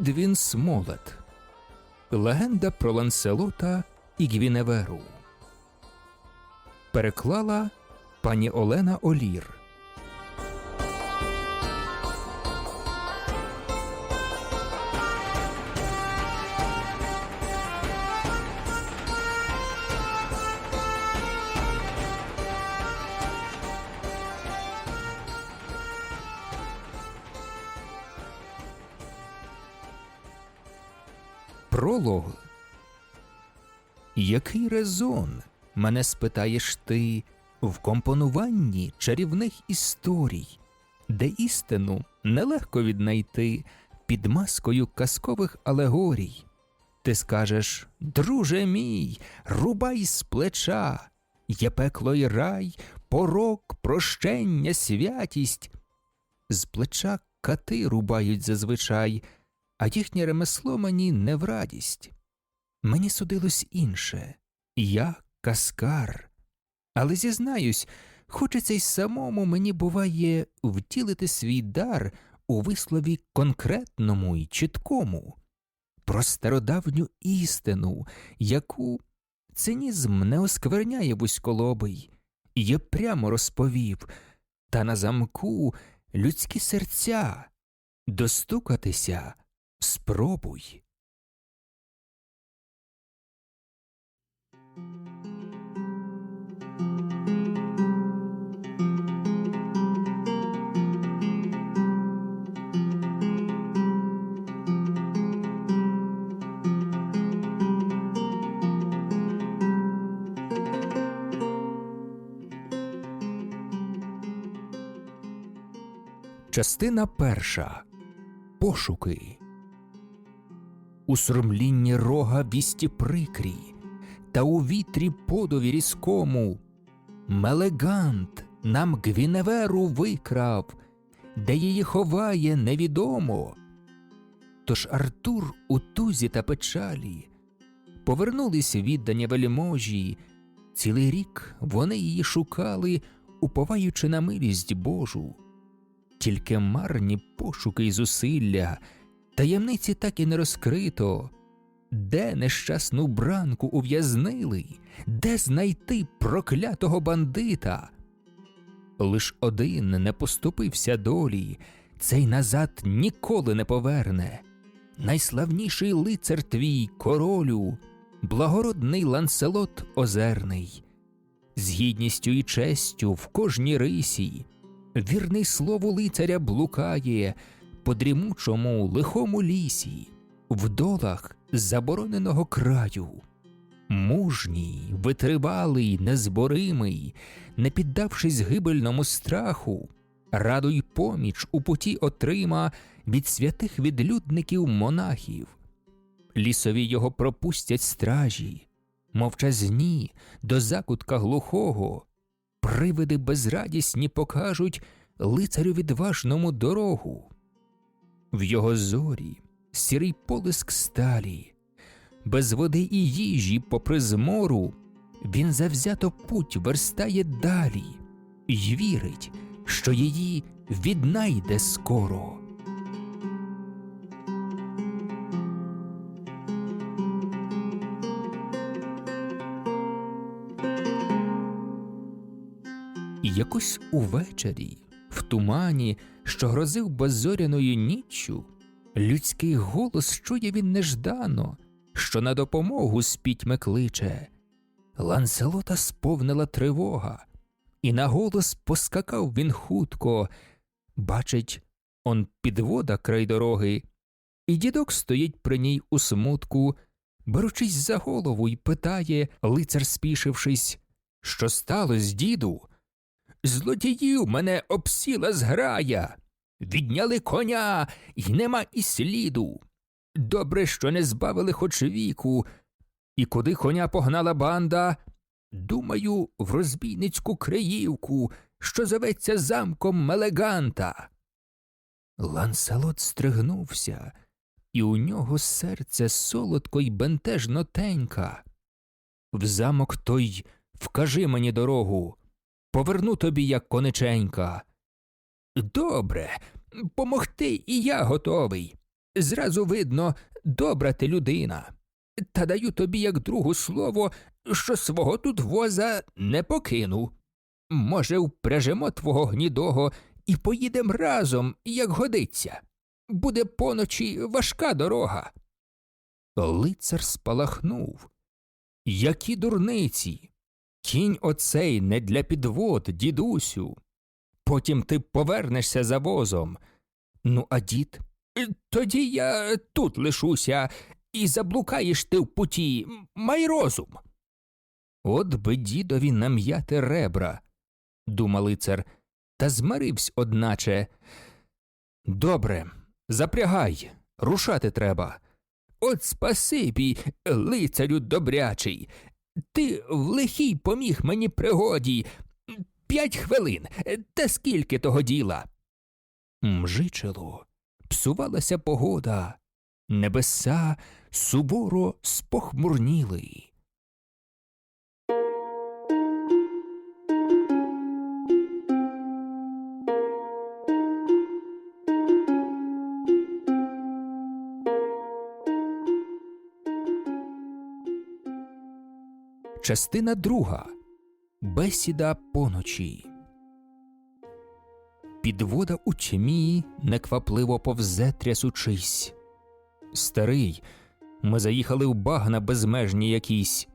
Едвін Смолет Легенда про Ланселота і Гвіневеру. Переклала пані Олена Олір. Пролог. Який резон, мене спитаєш ти, в компонуванні чарівних історій, де істину нелегко віднайти під маскою казкових алегорій. Ти скажеш, друже мій, рубай з плеча, є пекло й рай, порок, прощення, святість. З плеча кати рубають зазвичай, а їхнє ремесло мені не в радість. Мені судилось інше я каскар. Але зізнаюсь, хочеться й самому мені буває втілити свій дар у вислові конкретному й чіткому, про стародавню істину, яку цинізм не оскверняє вузьколобий, я прямо розповів, та на замку людські серця достукатися спробуй. Частина перша. Пошуки. У сромлінні рога вісті прикрі, та у вітрі подові різкому. Мелегант нам Гвіневеру викрав, де її ховає невідомо. Тож Артур у тузі та печалі повернулись віддані вельможі, цілий рік вони її шукали, уповаючи на милість Божу. Тільки марні пошуки й зусилля, таємниці так і не розкрито. Де нещасну бранку ув'язнили, де знайти проклятого бандита? Лиш один не поступився долі, цей назад ніколи не поверне. Найславніший лицар твій, королю, благородний ланселот озерний, з гідністю і честю в кожній рисі, вірний слову лицаря блукає по дрімучому лихому лісі, в долах забороненого краю. Мужній, витривалий, незборимий, не піддавшись гибельному страху, раду й поміч у путі отрима від святих відлюдників монахів. Лісові його пропустять стражі, мовчазні до закутка глухого, привиди безрадісні покажуть лицарю відважному дорогу. В його зорі сірий полиск сталі, без води і їжі попри змору, він завзято путь верстає далі й вірить, що її віднайде скоро. Якось увечері, тумані, що грозив беззоряною ніччю, людський голос чує він неждано, що на допомогу з пітьми кличе. Ланселота сповнила тривога, і на голос поскакав він хутко. Бачить, он підвода край дороги, і дідок стоїть при ній у смутку, беручись за голову й питає, лицар спішившись, що сталось, діду? Злодіїв мене обсіла зграя, відняли коня, й нема і сліду. Добре, що не збавили хоч віку, і куди коня погнала банда, думаю, в розбійницьку криївку, що зоветься замком Мелеганта. Ланселот стригнувся, і у нього серце солодко й бентежно тенька. В замок той вкажи мені дорогу, поверну тобі, як кониченька. Добре, помогти і я готовий. зразу видно, добра ти людина. Та даю тобі як другу слово, що свого тут воза не покину. Може, впряжемо твого гнідого і поїдем разом, як годиться. Буде поночі важка дорога. Лицар спалахнув. Які дурниці. Кінь оцей не для підвод, дідусю. Потім ти повернешся за возом. Ну, а дід? «Е, Тоді я тут лишуся, і заблукаєш ти в путі, май розум. От би дідові нам'яти ребра, думав лицар, та змиривсь, одначе. Добре, запрягай, рушати треба. От спасибі, лицарю добрячий. Ти в лихій поміг мені пригоді. П'ять хвилин, та скільки того діла? Мжичило, псувалася погода, небеса суворо спохмурніли. Частина друга. Бесіда поночі. Підвода у тьмі неквапливо повзе трясучись. Старий, ми заїхали в багна безмежні якісь.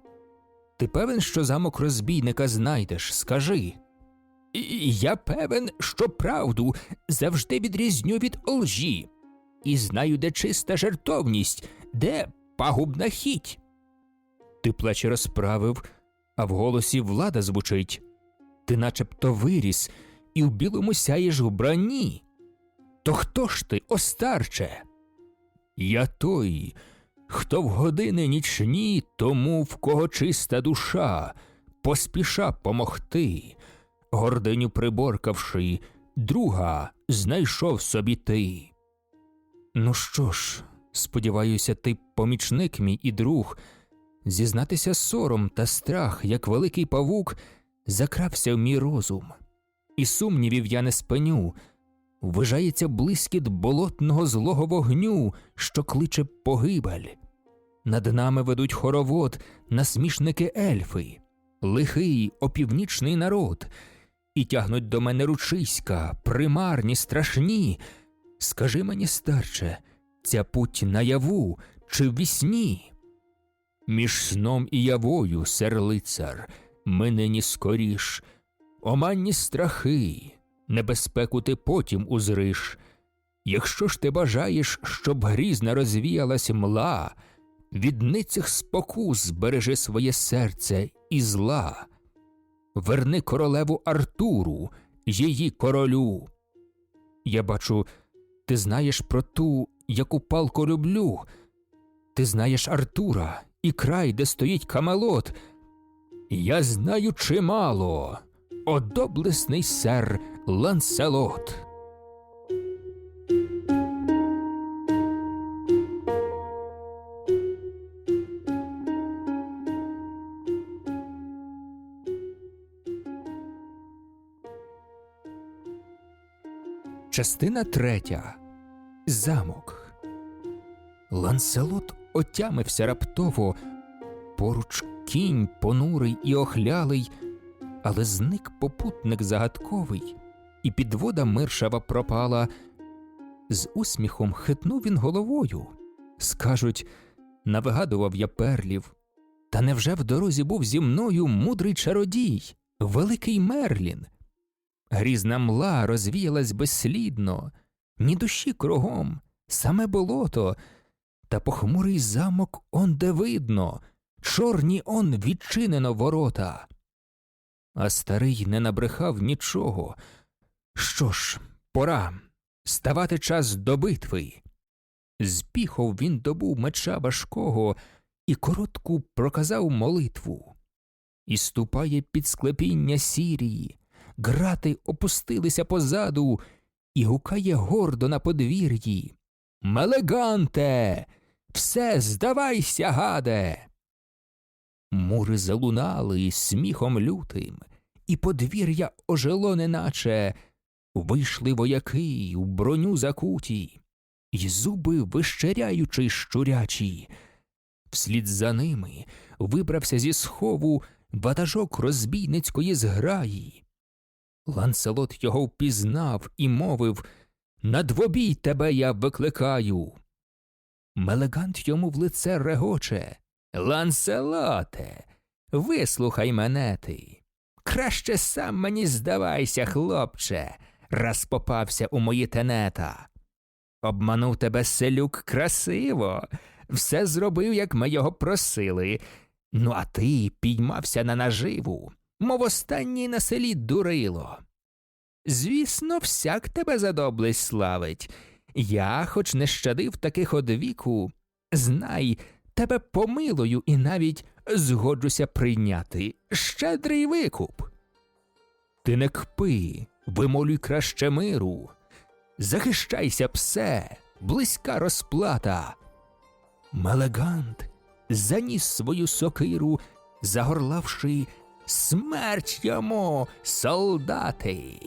Ти певен, що замок розбійника знайдеш? Скажи. Я певен, що правду завжди відрізню від лжі, і знаю, де чиста жертовність, де пагубна хіть. Ти плечі розправив, а в голосі влада звучить. Ти начебто виріс і в білому сяєш вбранні. То хто ж ти, остарче? Я той, хто в години нічні тому, в кого чиста душа, поспіша помогти, гординю приборкавши, друга знайшов собі ти. Ну що ж, сподіваюся, ти помічник мій і друг. Зізнатися сором та страх, як великий павук, закрався в мій розум, і сумнівів я не спиню. Вважається блискіт болотного злого вогню, що кличе погибель. Над нами ведуть хоровод насмішники ельфи, лихий опівнічний народ, і тягнуть до мене ручиська, примарні, страшні. Скажи мені, старче, ця путь наяву чи в вісні? Між сном і явою, сер лицар, ми нині скоріш, оманні страхи, небезпеку ти потім узриш. Якщо ж ти бажаєш, щоб грізно розвіялась мла, від ницих спокус збережи своє серце і зла. Верни королеву Артуру, її королю. Я бачу, ти знаєш про ту, яку палку люблю. Ти знаєш Артура і край, де стоїть Камелот. Я знаю чимало, о доблесний сер Ланселот. Частина третя. Замок. Ланселот отямився раптово. Поруч кінь понурий і охлялий, але зник попутник загадковий, і підвода миршава пропала. З усміхом хитнув він головою. Скажуть, навигадував я перлів. Та невже в дорозі був зі мною мудрий чародій, великий Мерлін? Грізна мла розвіялась безслідно, ні душі кругом, саме болото, та похмурий замок он де видно, чорні он відчинено ворота. А старий не набрехав нічого. Що ж, пора ставати час до битви. З він добув меча важкого і коротку проказав молитву. І ступає під склепіння сірії, грати опустилися позаду, і гукає гордо на подвір'ї. Мелеганте, все здавайся, гаде. Мури залунали сміхом лютим, і подвір'я ожило неначе. Вийшли вояки у броню закуті, й зуби вищеряючи щурячі. Вслід за ними вибрався зі схову ватажок розбійницької зграї. Ланселот його впізнав і мовив На двобій тебе я викликаю. Мелегант йому в лице регоче Ланселоте, вислухай мене ти. Краще сам мені здавайся, хлопче, раз попався у мої тенета. Обманув тебе селюк красиво, все зробив, як ми його просили. Ну, а ти підьмався на наживу, мов останній на селі дурило. Звісно, всяк тебе за доблесть славить. Я, хоч не щадив таких одвіку, знай, тебе помилую і навіть згоджуся прийняти щедрий викуп. Ти не кпи, вимолюй краще миру. Захищайся, псе, близька розплата. Мелегант заніс свою сокиру, загорлавши смерть йому, солдати.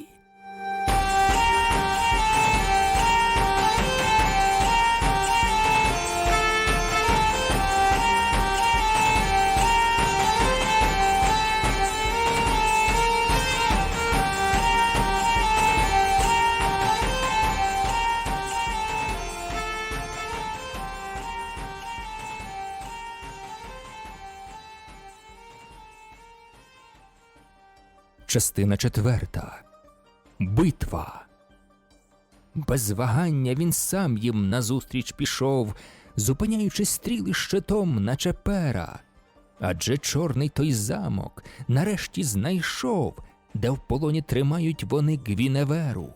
Частина четверта. Битва. Без вагання він сам їм назустріч пішов, зупиняючи стріли щитом, наче пера. Адже чорний той замок нарешті знайшов, де в полоні тримають вони Гвіневеру.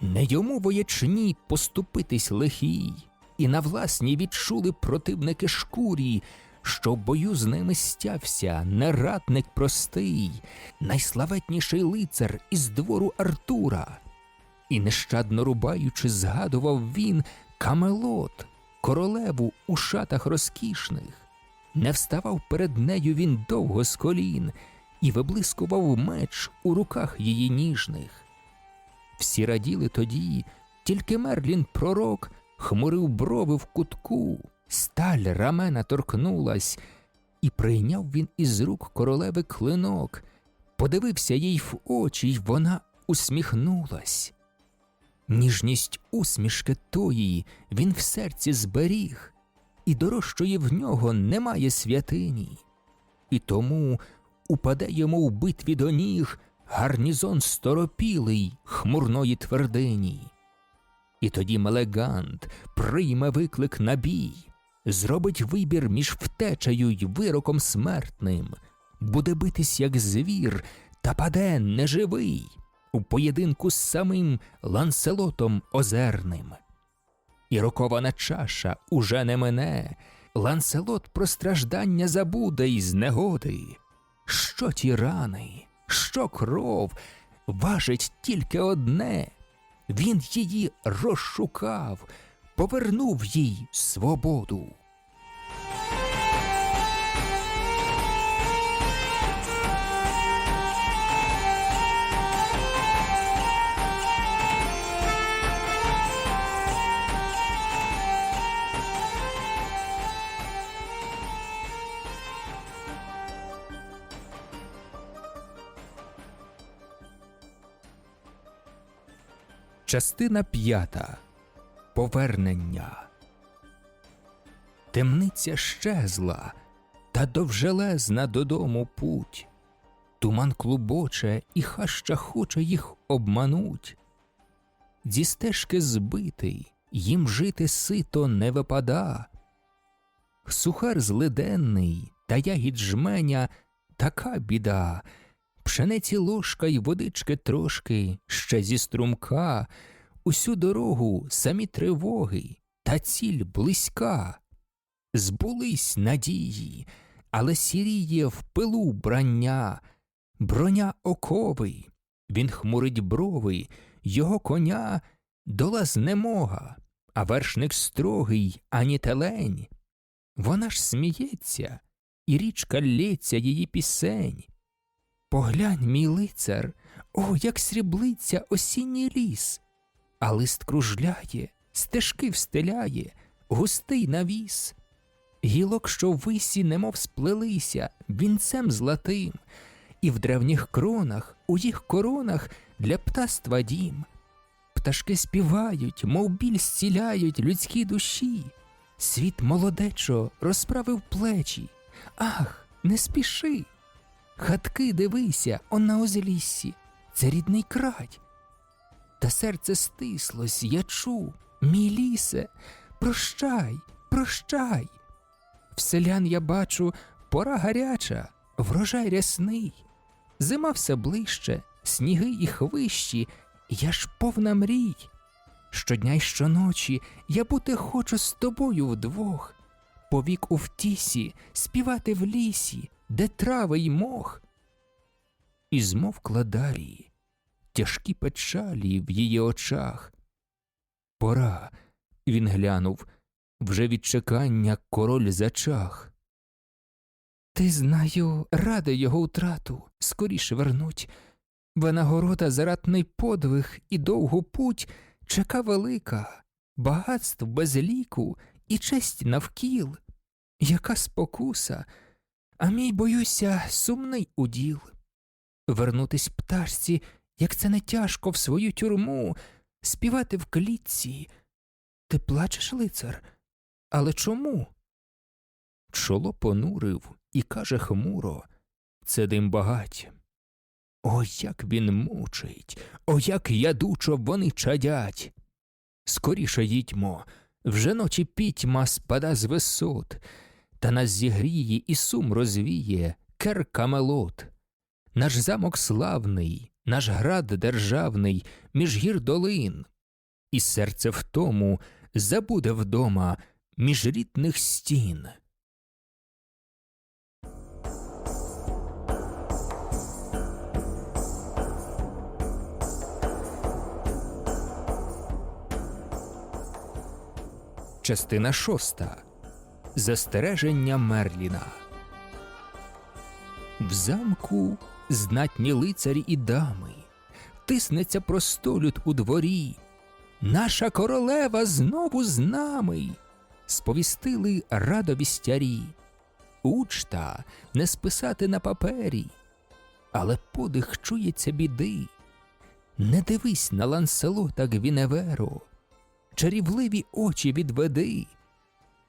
Не йому воячні поступитись лихій, і на власні відчули противники шкурі, що в бою з ними стявся нерадник простий, найславетніший лицар із двору Артура. І нещадно рубаючи, згадував він Камелот, королеву у шатах розкішних. Не вставав перед нею він довго з колін і виблискував меч у руках її ніжних. Всі раділи тоді, тільки Мерлін пророк хмурив брови в кутку, сталь рамена торкнулась, і прийняв він із рук королеви клинок, подивився їй в очі, й вона усміхнулась. Ніжність усмішки тої він в серці зберіг, і дорожчої в нього немає святині. І тому упаде йому в битві до ніг гарнізон сторопілий хмурної твердині. І тоді Мелегант прийме виклик на бій, зробить вибір між втечею й вироком смертним, буде битись, як звір, та паде неживий у поєдинку з самим Ланселотом Озерним. І рокована чаша уже не мене, Ланселот про страждання забуде й з негоди. Що ті рани, що кров, важить тільки одне. Він її розшукав, повернув їй свободу. Частина п'ята. Повернення. Темниця щезла, та довжелезна додому путь. Туман клубоче, і хаща хоче їх обмануть. Зі стежки збитий, їм жити сито не випада. Сухар злиденний та ягід жменя така біда. Пшениці ложка й водички трошки, ще зі струмка, усю дорогу самі тривоги, та ціль близька. Збулись надії, але сіріє в пилу брання, броня окови, він хмурить брови, його коня дола знемога, а вершник строгий, ані телень. Вона ж сміється, і річка лється її пісень. Поглянь, мій лицар, о, як сріблиться осінній ліс, а лист кружляє, стежки встеляє, густий навіс. Гілок, що висі, немов сплелися, вінцем златим, і в древніх кронах, у їх коронах для птаства дім. Пташки співають, мов біль зціляють людські душі. Світ молодечо розправив плечі. Ах, не спіши. Хатки дивися, он на озеліссі, це рідний край. Та серце стислось, я чу, мій лісе, прощай, прощай. В селян я бачу, пора гаряча, врожай рясний. Зима все ближче, сніги і хвищі, я ж повна мрій. Щодня й щоночі я бути хочу з тобою вдвох, повік у втісі, співати в лісі, де трави й мох. І змовкла Дарії, тяжкі печалі в її очах. Пора, він глянув, вже від чекання король зачах. Ти, знаю, рада його втрату, скоріше вернуть. Винагорода за ратний подвиг і довгу путь чека велика, багатств без ліку і честь навкіл. Яка спокуса, а мій, боюся, сумний уділ. Вернутись пташці, як це не тяжко в свою тюрму, співати в клітці. Ти плачеш, лицар? Але чому? Чоло понурив і каже хмуро це дим багать. О, як він мучить, о, як ядучо вони чадять. Скоріше їдьмо, вже ночі пітьма спада з висот, та нас зігріє і сум розвіє кер Камелот. Наш замок славний, наш град державний, між гір долин, і серце в тому забуде вдома між рідних стін. Частина шоста. Застереження Мерліна. В замку знатні лицарі і дами. Тиснеться простолюд у дворі. Наша королева знову з нами. Сповістили радовістярі. Учта не списати на папері, але подих чується біди. Не дивись на Ланселота Гвіневеро, чарівливі очі відведи.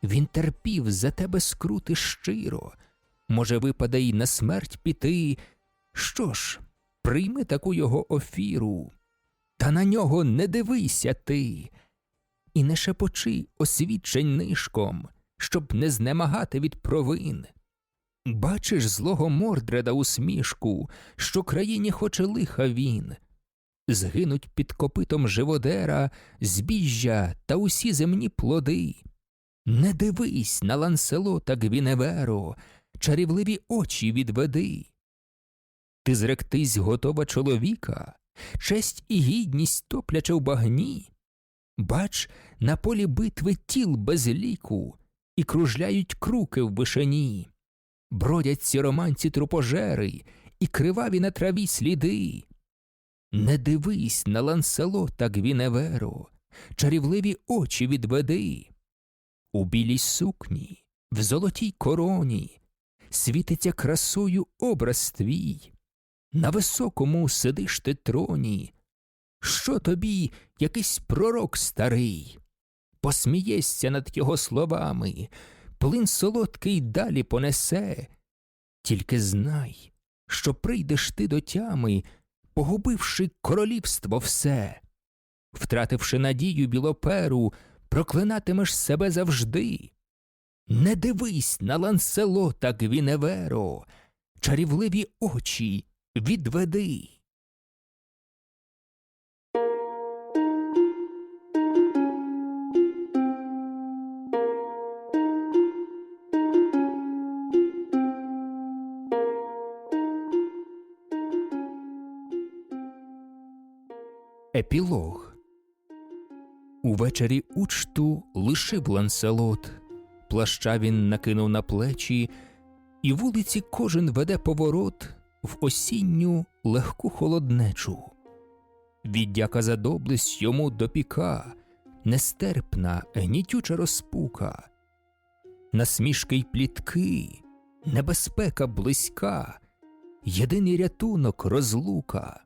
Він терпів за тебе скрути щиро, може, випаде й на смерть піти. Що ж, прийми таку його офіру, та на нього не дивися ти, і не шепочи освідчень нишком, щоб не знемагати від провин. Бачиш злого Мордреда усмішку, що країні хоче лиха він. Згинуть під копитом живодера збіжжя та усі земні плоди. Не дивись на Ланселота Гвіневеро, чарівливі очі відведи. Ти зректись готова чоловіка, честь і гідність топляче в багні. Бач, на полі битви тіл без ліку, і кружляють круки в вишені, бродять сіроманці трупожери, і криваві на траві сліди. Не дивись на Ланселота Гвіневеро, чарівливі очі відведи. У білій сукні, в золотій короні, світиться красою образ твій. На високому сидиш ти троні. Що тобі якийсь пророк старий? Посмієшся над його словами, плин солодкий далі понесе. Тільки знай, що прийдеш ти до тями, погубивши королівство все, втративши надію білоперу, проклинатимеш себе завжди. Не дивись на Ланселота Гвіневеро, чарівливі очі відведи. Епілог Увечері учту лишив Ланселот, плаща він накинув на плечі, і вулиці кожен веде поворот в осінню легку холоднечу. Віддяка за доблесть йому допіка, нестерпна, гнітюча розпука, насмішки й плітки, небезпека близька, єдиний рятунок розлука.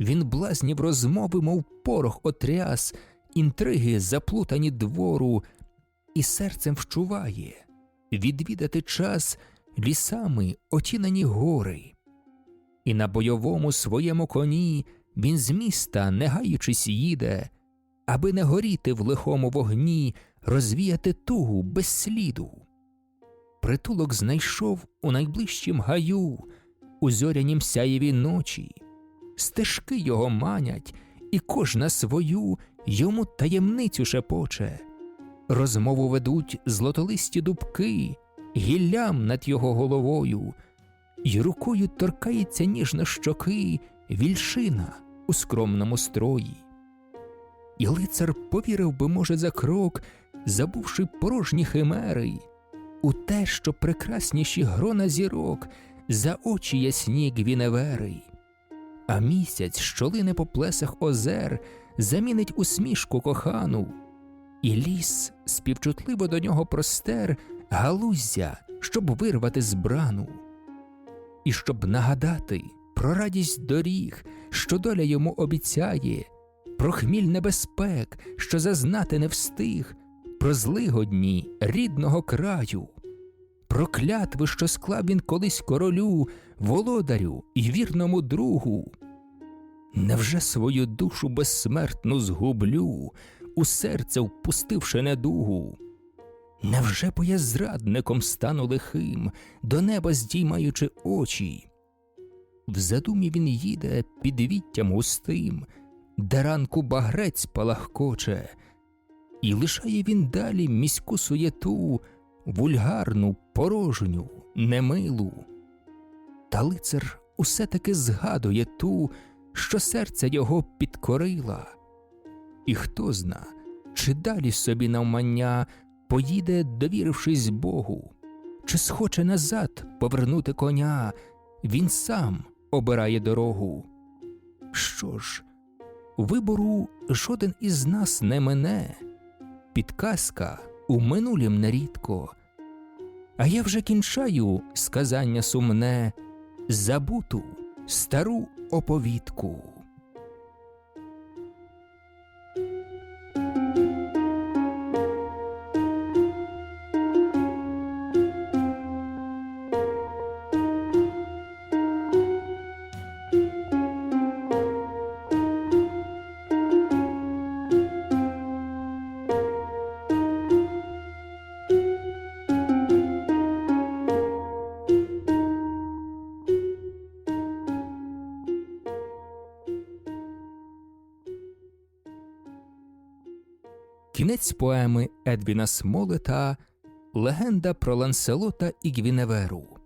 Він блазнів розмови, мов порох отряс, інтриги заплутані двору, і серцем вчуває відвідати час лісами отінені гори. І на бойовому своєму коні він з міста, не гаючись, їде, аби не горіти в лихому вогні, розвіяти тугу без сліду. Притулок знайшов у найближчім гаю, у зорянім сяєві ночі, стежки його манять, і кожна свою йому таємницю шепоче. Розмову ведуть злотолисті дубки, гіллям над його головою, й рукою торкається ніжно щоки вільшина у скромному строї. І лицар повірив би, може, за крок, забувши порожні химери, у те, що прекрасніші грона зірок, за очі ясні гвіневери. А місяць, що лине по плесах озер, замінить усмішку кохану, і ліс співчутливо до нього простер галуздя, щоб вирвати збрану, і щоб нагадати про радість доріг, що доля йому обіцяє, про хміль небезпек, що зазнати не встиг, про злигодні рідного краю, про клятви, що склав він колись королю, володарю і вірному другу. Невже свою душу безсмертну згублю, у серце впустивши недугу? Невже бо я зрадником стану лихим, до неба здіймаючи очі? В задумі він їде під віттям густим, де ранку багрець палахкоче, і лишає він далі міську суєту, вульгарну, порожню, немилу. Та лицар усе таки згадує ту, що серце його підкорила. І хто зна, чи далі собі навмання поїде, довірившись Богу, чи схоче назад повернути коня, він сам обирає дорогу. Що ж, вибору жоден із нас не мене, підказка у минулім нерідко. А я вже кінчаю сказання сумне, забуту стару оповідку. Кінець поеми Едвіна Смолета Легенда про Ланселота і Гвіневеру.